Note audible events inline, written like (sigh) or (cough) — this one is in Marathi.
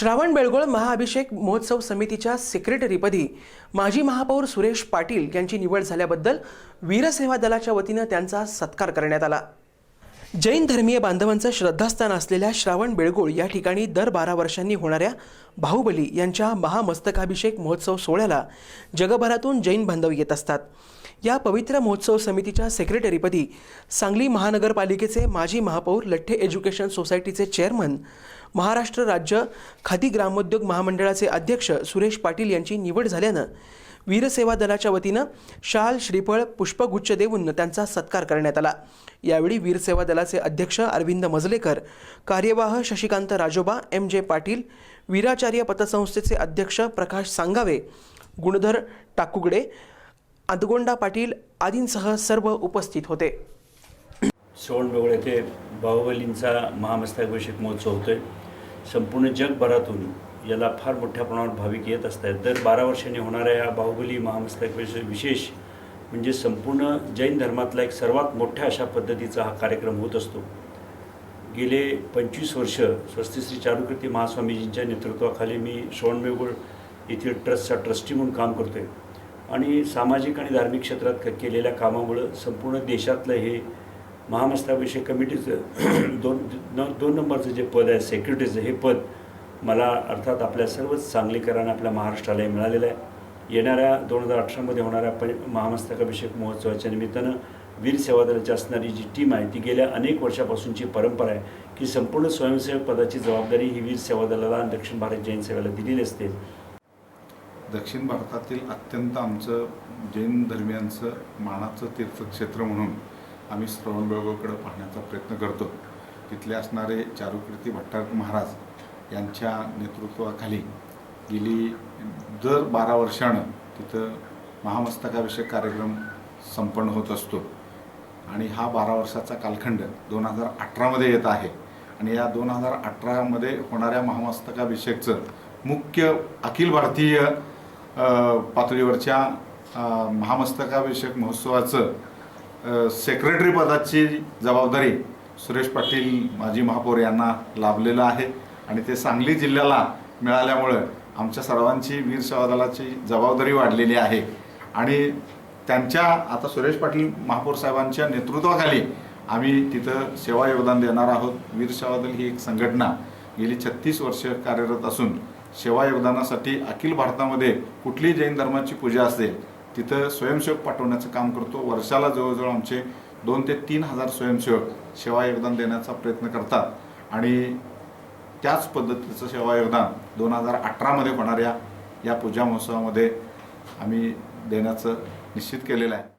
श्रावण बेळगोळ महाअभिषेक महोत्सव समितीच्या सेक्रेटरीपदी माजी महापौर सुरेश पाटील यांची निवड झाल्याबद्दल वीरसेवा दलाच्या वतीनं त्यांचा सत्कार करण्यात आला. जैन धर्मीय बांधवांचं श्रद्धास्थान असलेल्या श्रावण बेळगोळ या ठिकाणी दर बारा वर्षांनी होणाऱ्या बाहुबली यांच्या महामस्तकाभिषेक महोत्सव सोहळ्याला जगभरातून जैन बांधव येत असतात. या पवित्र महोत्सव समितीच्या सेक्रेटरीपदी सांगली महानगरपालिकेचे माजी महापौर लठ्ठे एज्युकेशन सोसायटीचे चेअरमन महाराष्ट्र राज्य खादी ग्रामोद्योग महामंडळाचे अध्यक्ष सुरेश पाटील यांची निवड झाल्यानं वीरसेवा दलाच्या वतीनं शाल श्रीफळ पुष्पगुच्छ देऊन त्यांचा सत्कार करण्यात आला. यावेळी वीरसेवा दलाचे अध्यक्ष अरविंद मजलेकर कार्यवाह शशिकांत राजोबा एम जे पाटील वीराचार्य पतसंस्थेचे अध्यक्ष प्रकाश सांगावे गुणधर टाकुगडे अदगोंडा पाटील आदींसह सर्व उपस्थित होते. श्रवणबेवळ येथे बाहुबलींचा महामस्ताभिषेक महोत्सव होतोय. संपूर्ण जगभरातून याला फार मोठ्या प्रमाणात भाविक येत असतात. दर बारा वर्षांनी होणाऱ्या या बाहुबली महामस्ताभिषेक विशेष म्हणजे संपूर्ण जैन धर्मातला एक सर्वात मोठ्या अशा पद्धतीचा हा कार्यक्रम होत असतो. गेले पंचवीस वर्ष स्वस्ती श्री चारुकृती महास्वामीजींच्या नेतृत्वाखाली मी श्रवणबेगुळ येथील ट्रस्टचा ट्रस्टी म्हणून काम करतोय. आणि सामाजिक आणि धार्मिक क्षेत्रात केलेल्या कामामुळं संपूर्ण देशातलं हे महामस्ताभिषेक कमिटीचं (clears throat) दोन न- दोन नंबरचं जे पद आहे सेक्रेटरीचं हे पद मला अर्थात आपल्या सर्वच सांगलीकरांना आपल्या महाराष्ट्रालाही मिळालेलं आहे. येणाऱ्या दोन हजार अठरामध्ये होणाऱ्या प महामस्तकाभिषेक महोत्सवाच्या निमित्तानं वीर सेवा दलाची असणारी जी टीम आहे ती गेल्या अनेक वर्षापासूनची परंपरा आहे की संपूर्ण स्वयंसेवक पदाची जबाबदारी ही वीर सेवा दलाला दक्षिण भारत जैन सेवेला दिलेली असते. दक्षिण भारतातील अत्यंत आमचं जैन धर्मियांचं मानाचं तीर्थक्षेत्र म्हणून आम्ही श्रवणबेळगोकडे पाहण्याचा प्रयत्न करतो. तिथले असणारे चारुकीर्ती भट्टारक महाराज यांच्या नेतृत्वाखाली गेली दर बारा वर्षानं तिथं महामस्तकाभिषेक कार्यक्रम संपन्न होत असतो. आणि हा बारा वर्षाचा कालखंड दोन हजार अठरामध्ये येत आहे. आणि या दोन हजार अठरामध्ये होणाऱ्या महामस्तकाभिषेकचं मुख्य अखिल भारतीय पातळीवरच्या महामस्तकाभिषेक महोत्सवाचं सेक्रेटरी पदाची जबाबदारी सुरेश पाटील माजी महापौर यांना लाभलेलं आहे. आणि ते सांगली जिल्ह्याला मिळाल्यामुळं आमच्या सर्वांची वीर सेवा दलाची जबाबदारी वाढलेली आहे. आणि त्यांच्या आता सुरेश पाटील महापौर साहेबांच्या नेतृत्वाखाली आम्ही तिथं सेवा योगदान देणार आहोत. वीर सेवा दल ही एक संघटना. गेली छत्तीस वर्ष कार्यरत असून सेवा योगदानासाठी अखिल भारतामध्ये कुठलीही जैन धर्माची पूजा असेल तिथं स्वयंसेवक पाठवण्याचं काम करतो. वर्षाला जवळजवळ आमचे दोन ते तीन हजार स्वयंसेवक सेवा योगदान देण्याचा प्रयत्न करतात. आणि त्याच पद्धतीचं सेवा योगदान दोन हजार अठरामध्ये होणाऱ्या या पूजा महोत्सवामध्ये आम्ही देण्याचं निश्चित केलेलं आहे.